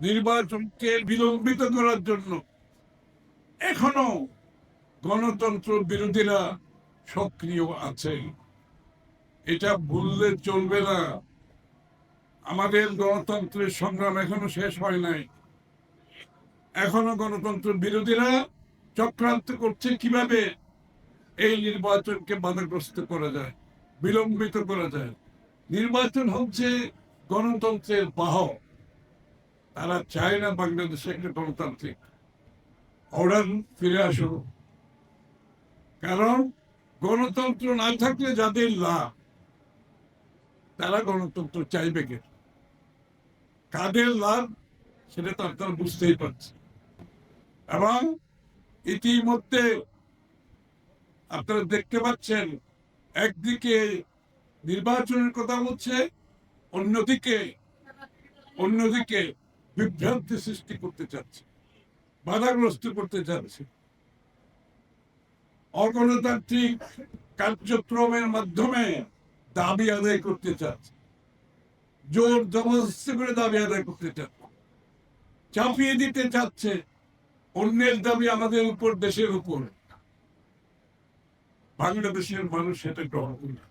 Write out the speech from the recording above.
নির্বাচনকে বিলম্বিত করার জন্য এখনও গণতন্ত্র বিরোধীরা সক্রিয় আছে। এটা ভুললে চলবে না। আমাদের গণতন্ত্রের সংগ্রাম এখনও শেষ হয় নাই। এখনও গণতন্ত্র বিরোধীরা চক্রান্ত করছে কীভাবে এই নির্বাচনকে বাধাগ্রস্ত করা যায়, বিলম্বিত করা যায়। নির্বাচন হচ্ছে গণতন্ত্রের বাহক। তারা চায় না বাংলাদেশে একটা গণতান্ত্রিক অর্ডার ফিরে আসুক। কারণ গণতন্ত্র না থাকলে যাদের লাভ, তারা গণতন্ত্র চাইবে কে? কাদের লাভ সেটা তো আপনারা বুঝতেই পারছে এবং ইতিমধ্যে আপনারা দেখতে পাচ্ছেন, একদিকে নির্বাচনের কথা বলছে, অন্যদিকে অন্যদিকে বিভ্রান্তি সৃষ্টি করতে চাচ্ছে, বাধাগ্রস্ত করতে চাচ্ছে। অগণতান্ত্রিক কার্যক্রমের মাধ্যমে দাবি আদায় করতে চাচ্ছে। জোর জবরদস্তি করে দাবি আদায় করতে চাচ্ছে। চাপিয়ে দিতে চাচ্ছে, অন্যের দাবি আমাদের উপর, দেশের উপর। বাংলাদেশের মানুষ সেটা গ্রহণ করে না।